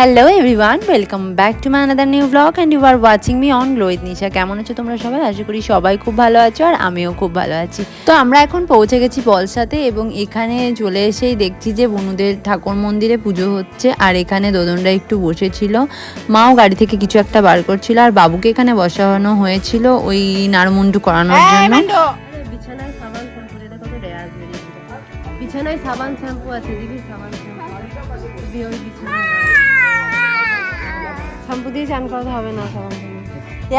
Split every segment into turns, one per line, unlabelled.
Hello everyone welcome back to my another new blog and you are watching me on Lohit Nisha কেমন আছো তোমরা সবাই? আশা করি সবাই খুব ভালো আছো আর আমিও খুব ভালো আছি। তো আমরা এখন পৌঁছে গেছি বলসাতে এবং এখানে চলে এসেই দেখছি যে বনুদের ঠাকুর মন্দিরে পুজো হচ্ছে আর এখানে দোদনরা একটু বসেছিল। মাও গাড়ি থেকে কিছু একটা বার করছিল আর বাবুকে এখানে বসানো হয়েছিল ওই নাড়মুন্ডু করানোর জন্য।
বিছানায় সাবান শ্যাম্পু কত রেয়াজ বিছানায় সাবান শ্যাম্পু আছে দিদি সাবান শ্যাম্পু দিদি ওই বিছানায়। শ্যাম্পু দিয়ে চান করতে হবে না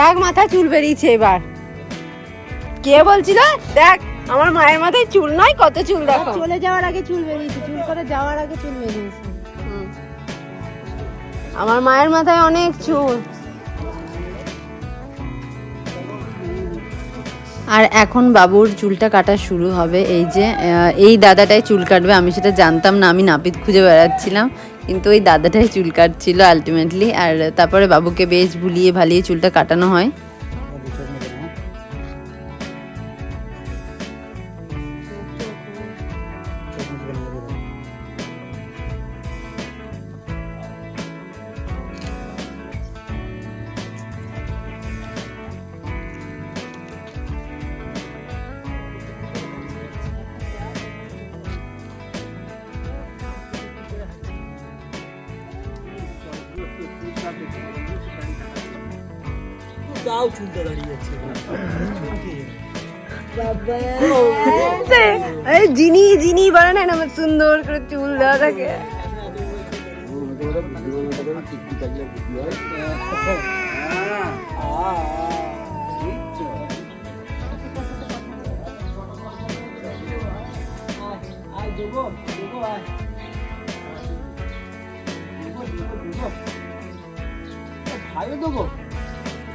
এক মাথা চুল বেরিয়েছে এবার। কে বলছিল? দেখ আমার মায়ের মাথায় চুল নয় কত চুল দেখো।
চলে যাওয়ার আগে চুল বেরিয়েছে চুল করে যাওয়ার আগে চুল বেরিয়েছে।
আমার মায়ের মাথায় অনেক চুল।
আর এখন বাবুর চুলটা কাটা শুরু হবে এই যে এই দাদাটাই চুল কাটবে আমি সেটা জানতাম না আমি নাপিত খুঁজে বেড়াচ্ছিলাম। কিন্তু ওই দাদাটাই চুল কাটছিল আলটিমেটলি আর তারপরে বাবুকে বেশ ভুলিয়ে ভালিয়ে চুলটা কাটানো হয়।
তাও চুলটা দাঁড়িয়ে আছে।
এই জিনি জিনি বলে না আমার সুন্দর করে চুল দেওয়া থাকে।
দেবো?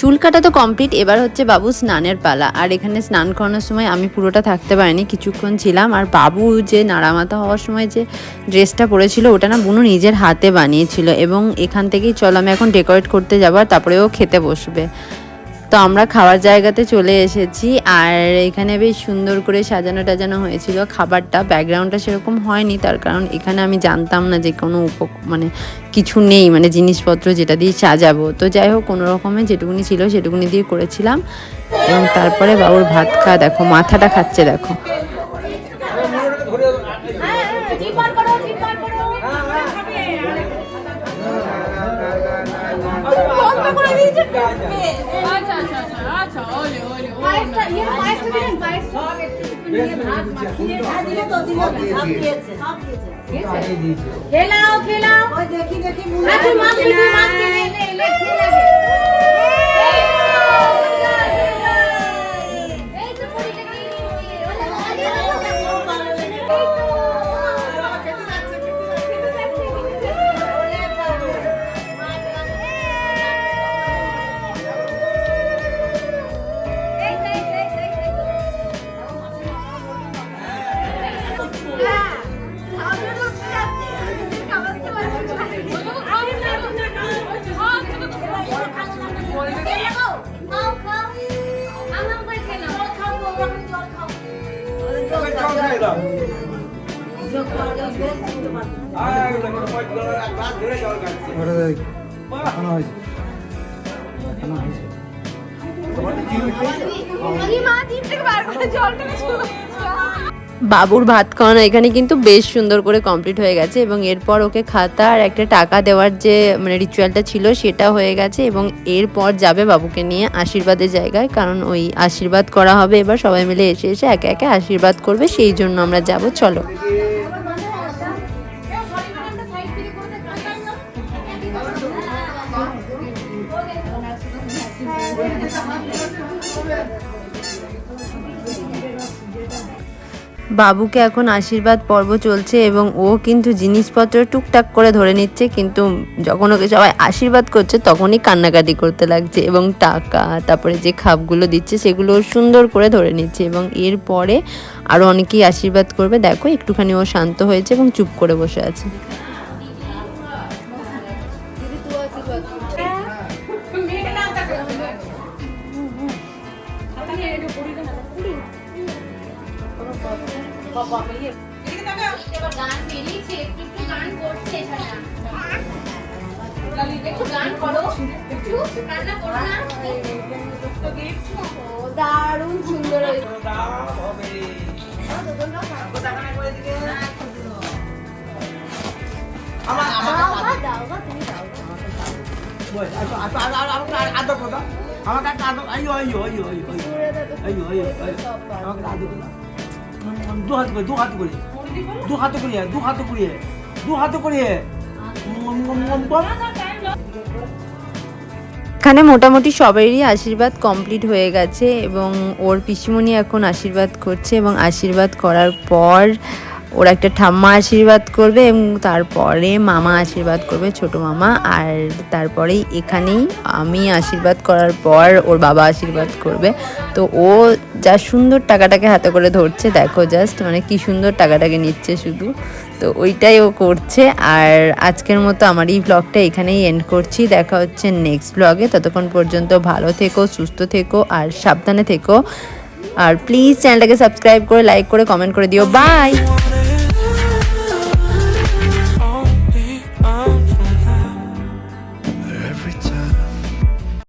চুল কাটা তো কমপ্লিট এবার হচ্ছে বাবু স্নানের পালা। আর এখানে স্নান করানোর সময় আমি পুরোটা থাকতে পারিনি, কিছুক্ষণ ছিলাম। আর বাবু যে নাড়ামাথা হওয়ার সময় যে ড্রেসটা পরেছিল, ওটা না বুনু নিজের হাতে বানিয়েছিল। এবং এখান থেকেই চলো, আমি এখন ডেকোরেট করতে যাব, আর তারপরে ও খেতে বসবে। তো আমরা খাওয়ার জায়গাতে চলে এসেছি আর এখানে বেশ সুন্দর করে সাজানো টাজানো হয়েছিল। খাবারটা ব্যাকগ্রাউন্ডটা সেরকম হয়নি, তার কারণ এখানে আমি জানতাম না যে কোনো উপ মানে কিছু নেই মানে জিনিসপত্র যেটা দিয়ে সাজাবো। তো যাই হোক, কোনো রকমে যেটুকুনি ছিল সেটুকুনি দিয়ে করেছিলাম। এবং তারপরে বাবুর ভাত খা দেখো, মাথাটা খাচ্ছে, দেখো।
খেলাও খেলাও দেখি দেখি তুই মাখবি তুই
বাবুর ভাত খাওয়ানো এখানে কিন্তু বেশ সুন্দর করে কমপ্লিট হয়ে গেছে এবং এরপর ওকে খাতা আর একটা টাকা দেওয়ার যে মানে রিচুয়ালটা ছিল সেটা হয়ে গেছে এবং এরপর যাবে বাবুকে নিয়ে আশীর্বাদের জায়গায় কারণ ওই আশীর্বাদ করা হবে এবার সবাই মিলে এসে এসে একে একে আশীর্বাদ করবে, সেই জন্য আমরা যাব, চলো। বাবুকে এখন আশীর্বাদ পর্ব চলছে এবং ও কিন্তু জিনিসপত্র টুকটাক করে ধরে নিচ্ছে, কিন্তু যখন ওকে সবাই আশীর্বাদ করছে, তখনই কান্নাকাটি করতে লাগছে এবং টাকা, তারপরে যে খাপগুলো দিচ্ছে সেগুলো সুন্দর করে ধরে নিচ্ছে এবং এরপরে আরও অনেকেই আশীর্বাদ করবে। দেখো, একটুখানি ও শান্ত হয়েছে এবং চুপ করে বসে আছে।
দারুণ সুন্দর হয়েছে
আমাকে একটা আদর আইয়ো আইয়ো আইয়ো আইয়ো আমাকে আদর দু হাত করে দু হাত করে। দু হাত করিয়ে দু হাত করিয়ে দু হাত করিয়ে।
এখানে মোটামুটি সবারই আশীর্বাদ কমপ্লিট হয়ে গেছে এবং ওর পিসিমণি এখন আশীর্বাদ করছে এবং আশীর্বাদ করার পর ওর একটা ঠাম্মা আশীর্বাদ করবে এবং তারপরে মামা আশীর্বাদ করবে, ছোট মামা। আর তারপরেই এখানেই আমি আশীর্বাদ করার পর ওর বাবা আশীর্বাদ করবে। তো ও যা সুন্দর টাকাটাকে হাতে করে ধরছে, দেখো জাস্ট মানে কি সুন্দর টাকাটাকে নিচ্ছে শুধু। তো ওইটাই ও করছে। আর আজকের মতো আমার এই ব্লগটা এখানেই এন্ড করছি। দেখা হচ্ছে নেক্সট ব্লগে ততক্ষণ পর্যন্ত ভালো থেকো, সুস্থ থেকো, আর সাবধানে থেকো। আর প্লিজ চ্যানেলটাকে সাবস্ক্রাইব করে লাইক করে কমেন্ট করে দিও। বাই